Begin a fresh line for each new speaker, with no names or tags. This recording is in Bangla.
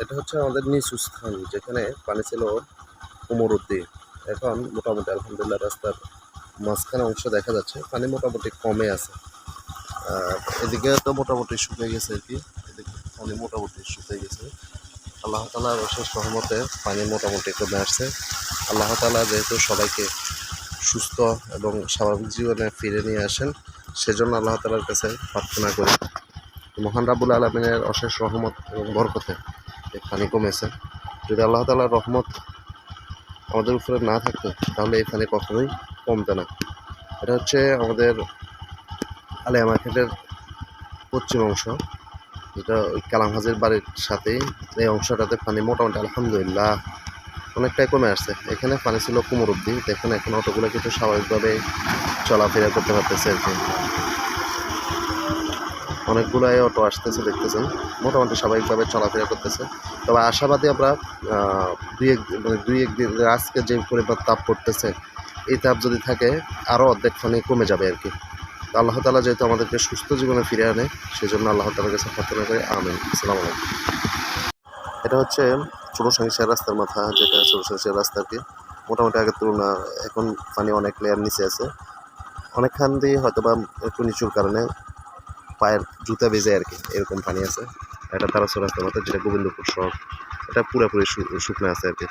এটা হচ্ছে আমাদের নিচু স্থান, যেখানে পানি ছিল কোমর অব্দি এখন মোটামুটি আলহামদুলিল্লাহ রাস্তার মাঝখানে অংশ দেখা যাচ্ছে, পানি মোটামুটি কমে আছে। এদিকে তো মোটামুটি শুকিয়ে গেছে আর কি, এদিকে পানি মোটামুটি শুকিয়ে গেছে। আল্লাহ তালার অশেষ সহমতে পানি মোটামুটি কমে আসছে। আল্লাহ তালা যেহেতু সবাইকে সুস্থ এবং স্বাভাবিক জীবনে ফিরে নিয়ে আসেন, সেজন্য আল্লাহ তালার কাছে প্রার্থনা করি। মহান রাবুল আলমিনের অশেষ রহমত এবং বরকতে এই পানি কমেছে। যদি আল্লাহ তালার রহমত আমাদের উপরে না থাকতো তাহলে এই পানি কখনোই কমতো না। এটা হচ্ছে আমাদের আলিয়া মার্কেটের পশ্চিম অংশ। যেটা ওই কালাম হাজির বাড়ির সাথেই এই অংশটাতে পানি মোটামুটি আলহামদুলিল্লাহ অনেকটাই কমে আসছে। এখানে পানি ছিল কোমর অব্দি দেখুন এখন অটোগুলো কিন্তু স্বাভাবিকভাবে চলাফেরা করতে পারতেছে আর কি। অনেকগুলাই অটো আসতেছে, দেখতেছেন। মোটামুটি স্বাভাবিকভাবে চলাফেরা করতেছে। তবে আশাবাদী আমরা দুই এক মানে দুই একদিন, আজকে যে পরিমাণ তাপ পড়তেছে, এই তাপ যদি থাকে আরও অর্ধেক খানি কমে যাবে আর কি। আল্লাহ তালা যেহেতু আমাদেরকে সুস্থ জীবনে ফিরে আনে সেই জন্য আল্লাহ তালার কাছে প্রার্থনা করি, আমিন। আসসালামু আলাইকুম। এটা হচ্ছে ছোটো সংসার রাস্তার মাথা, যেটা ছোটো সংসার রাস্তা আর কি। মোটামুটি আগের তুলনা এখন পানি অনেক লেয়ার নিচে আছে। অনেকখান দিয়ে হয়তো বা একটু নিচুর কারণে পায়ের জুতা বেজে আর কি এরকম পানি আছে। এটা তারা রাস্তার মতো, যেটা গোবিন্দপুর শহর। এটা পুরোপুরি শুকনো আছে আর কি।